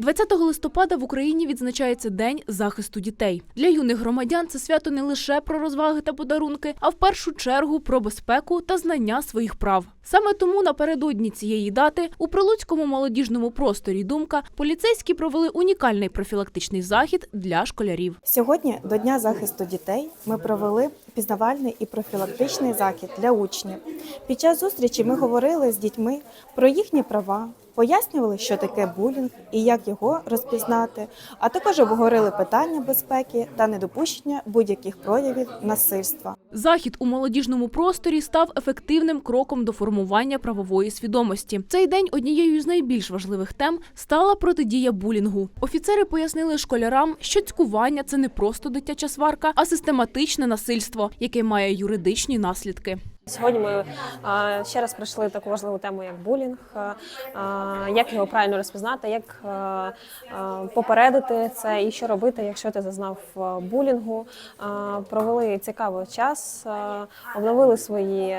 20 листопада в Україні відзначається День захисту дітей. Для юних громадян це свято не лише про розваги та подарунки, а в першу чергу про безпеку та знання своїх прав. Саме тому напередодні цієї дати у прилуцькому молодіжному просторі Думка поліцейські провели унікальний профілактичний захід для школярів. Сьогодні до Дня захисту дітей ми провели пізнавальний і профілактичний захід для учнів. Під час зустрічі ми говорили з дітьми про їхні права, пояснювали, що таке булінг і як його розпізнати, а також обговорили питання безпеки та недопущення будь-яких проявів насильства. Захід у молодіжному просторі став ефективним кроком до формування правової свідомості. Цей день однією з найбільш важливих тем стала протидія булінгу. Офіцери пояснили школярам, що цькування це не просто дитяча сварка, а систематичне насильство, яке має юридичні наслідки. Сьогодні ми ще раз пройшли таку важливу тему, як булінг, як його правильно розпізнати, як попередити це і що робити, якщо ти зазнав булінгу. Провели цікавий час, обновили свої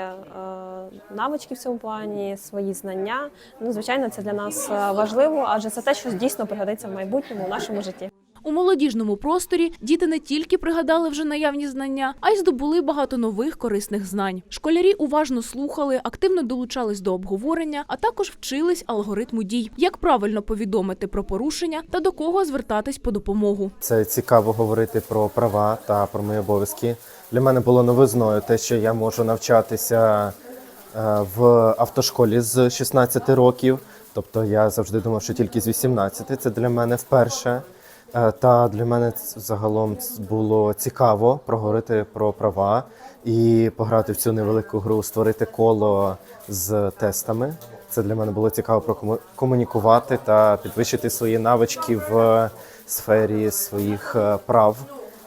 навички в цьому плані, свої знання. Ну, звичайно, це для нас важливо, адже це те, що дійсно пригодиться в майбутньому в нашому житті. У молодіжному просторі діти не тільки пригадали вже наявні знання, а й здобули багато нових корисних знань. Школярі уважно слухали, активно долучались до обговорення, а також вчились алгоритму дій, як правильно повідомити про порушення та до кого звертатись по допомогу. Це цікаво говорити про права та про мої обов'язки. Для мене було новизною те, що я можу навчатися е, в автошколі з 16 років. Тобто я завжди думав, що тільки з 18. Це для мене вперше. Е, Та для мене загалом було цікаво проговорити про права і пограти в цю невелику гру, створити коло з тестами. Це для мене було цікаво прокомунікувати комунікувати та підвищити свої навички в сфері своїх е, прав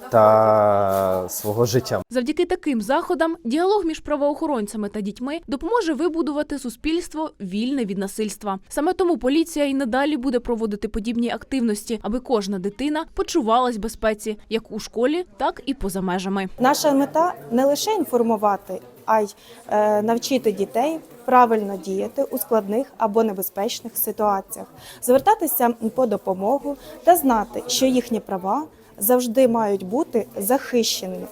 та свого життя. Завдяки таким заходам діалог між правоохоронцями та дітьми допоможе вибудувати суспільство вільне від насильства. Саме тому поліція і надалі буде проводити подібні активності, аби кожна дитина почувалась в безпеці, як у школі, так і поза межами. Наша мета не лише інформувати, а й е, навчити дітей правильно діяти у складних або небезпечних ситуаціях, звертатися по допомогу та знати, що їхні права завжди мають бути захищеними.